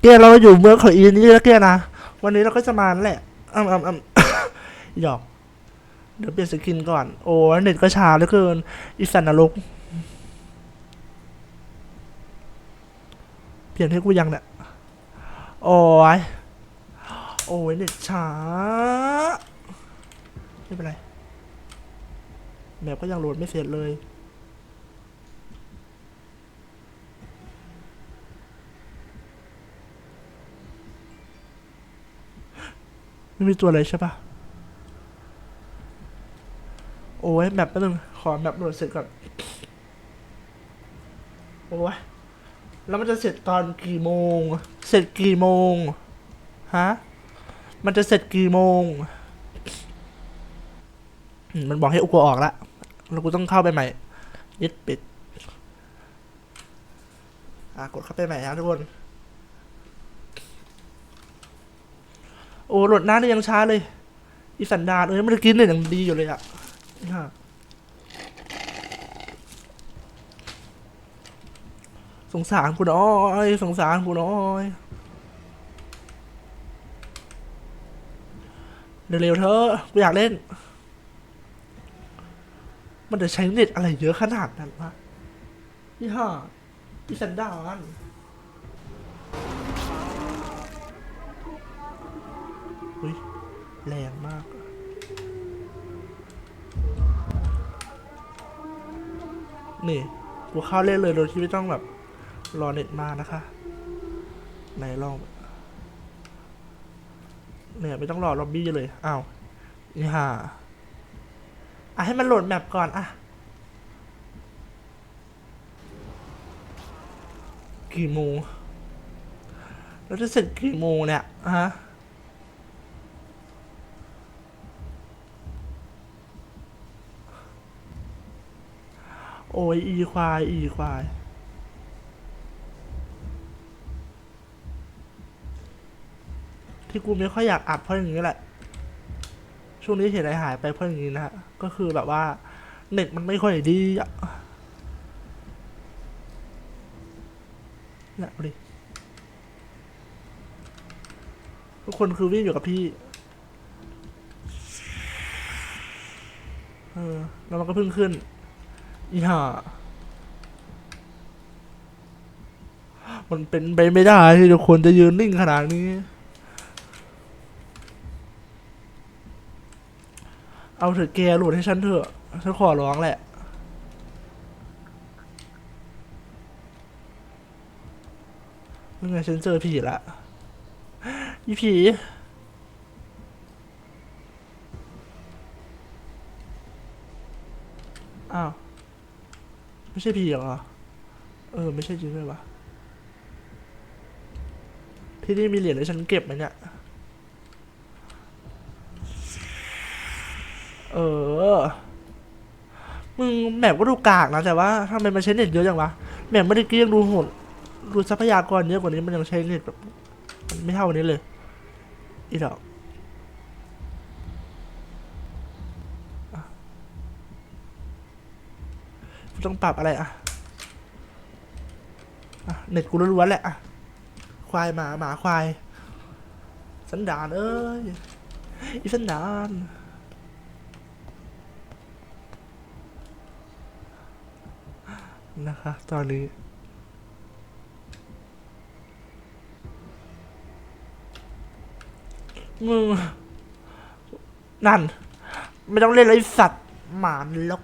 เกียเราอยู่เมืองของอีนี่แล้วเกียนะ วันนี้เราก็จะมาแหละอืมอืมอืมหยอก เดี๋ยวเปลี่ยนสกินก่อน โอ้เน็ตก็ช้าเหลือเกิน อีสันนรก เปลี่ยนให้กูยังเนี่ย โอ้ย โอ้ยเน็ตช้า ไม่เป็นไร แมปก็ยังโหลดไม่เสร็จเลย ไม่มีตัวอะไรใช่ปะโอ้ยแมปแป๊บนึง ขอแมปโหลดเสร็จก่อน โอ้ยแล้วมันจะเสร็จตอนกี่โมง เสร็จกี่โมง ฮะ มันจะเสร็จกี่โมงมมันบอกให้อุกออกละ แล้วกูต้องเข้าไปใหม่ ยึดปิด อะ กดเข้าไปใหม่นะทุกคน โอ้โหลดน้านี่ยังช้าเลย อีสันดานเอ้ยมันกินเนี่ยยังดีอยู่เลยอะนี่ะสงสารคุณอ้อยสงสารคุณอ้อยเร็วๆเธอะกูอยากเล่น มันจะใช้เน็ตอะไรเยอะขนาดนั้นวะนี่ฮะอีสันดาน อุ้ยแรงมากนี่กูเข้าเล่นเลยโดยที่ไม่ต้องแบบ รอเน็ตมานะคะไหนลองเนี่ยไม่ต้องรอล็อบบี้เลยอ้าวนี่ฮ่าอะให้มันโหลดแมปก่อนอะกี่โมงแล้วจะเสร็จกี่โมงเนี่ยฮะ อ้ยอีควายอีควาย ที่กูไม่ค่อยอยากอัดเพราะอย่างนี้แหละ ช่วงนี้เห็นอะไรหายไปเพราะอย่างนี้นะฮะก็คือแบบว่า เน็ตมันไม่ค่อยดีอะเนี่ยดูดิทุกคนคือวิ่งอยู่กับพี่ เออ แล้วมันก็เพิ่งขึ้น อีห่ามันเป็นไปไม่ได้ที่ทุกคนจะยืนนิ่งขนาดนี้ เอาเถอะแกโหลดให้ฉันเถอะ ฉันขอร้องแหละ เมื่อไงฉันเจอผีละอีผีอ้าว ไม่ใช่ผีเหรอ เออ ไม่ใช่จริงด้วยวะที่นี่มีเหรียญให้ฉันเก็บไหมเนี่ย เออ มึงแมปก็ดูกากนะแต่ว่าทำไมมันใช้เน็ตเยอะจังวะแมปไม่ได้เกลี้ยงดูโหดดูทรัพยากรเยอะกว่านี้มันยังใช้เน็ตแบบมันไม่เท่านี้เลย อีดอก ต้องปรับอะไรอะอะเน็ตกูล้วนๆแหละอะควายหมาหมาควาย สันดานเอ้ยอีสันดานนะคะตอนนี้มึงนั่น ไม่ต้องเล่นไอ้สัตว์ หมานลก